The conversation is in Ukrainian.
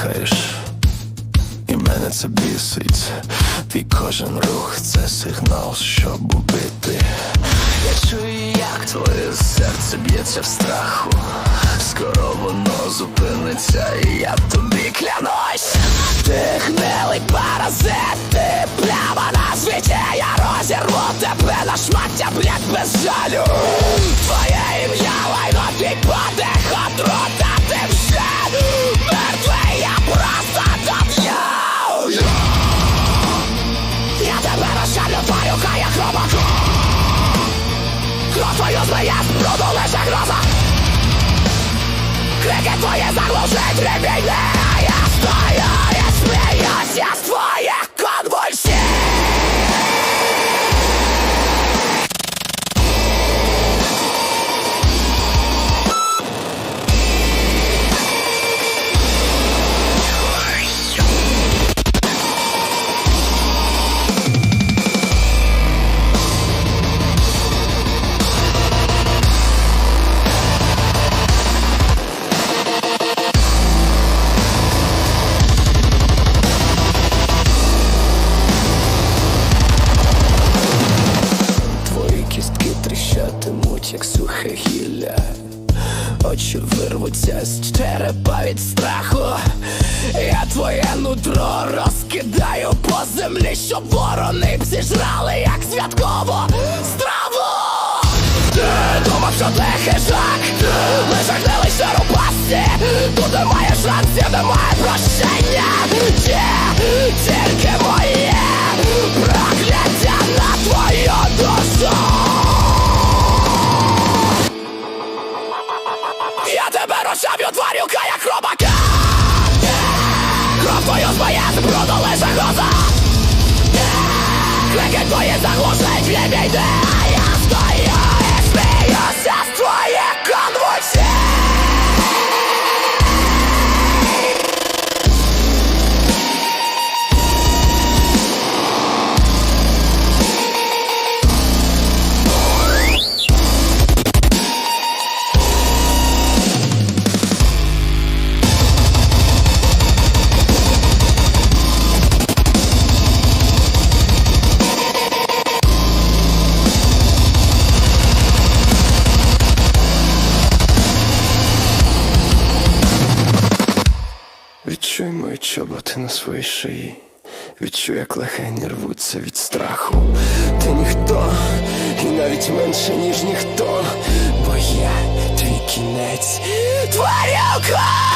дихаєш, і мене це бісить. Твій кожен рух це сигнал, щоб убити. Я чую, як твоє серце б'ється в страху. Скоро воно зупиниться, і я тобі клянусь. Ти гнилий паразит, ти прямо на світі, я розірву тебе на шмаття, блядь, без жалю. Твоєї rozleja z brudu nasza groza. Krykę twoje zagłoszy trybiejne A ja stoję, nie się тріщатимуть, як сухе гілля. Очі вирвуться з черепа від страху. Я твоє нутро розкидаю по землі, щоб ворони зіжрали, як святкову страву. Ти думав, що ти хижак, лише гнилий шарупасті Тут немає шансів, немає прощення. Є тільки тварюка, як робака Кров твою змає з бруду лише гроза Крики твої заглушать відійди А Відчуй мої чоботи на своїй шиї. Відчуй, як легені рвуться від страху. Ти ніхто, і навіть менше, ніж ніхто, бо я твій кінець. Тварюка!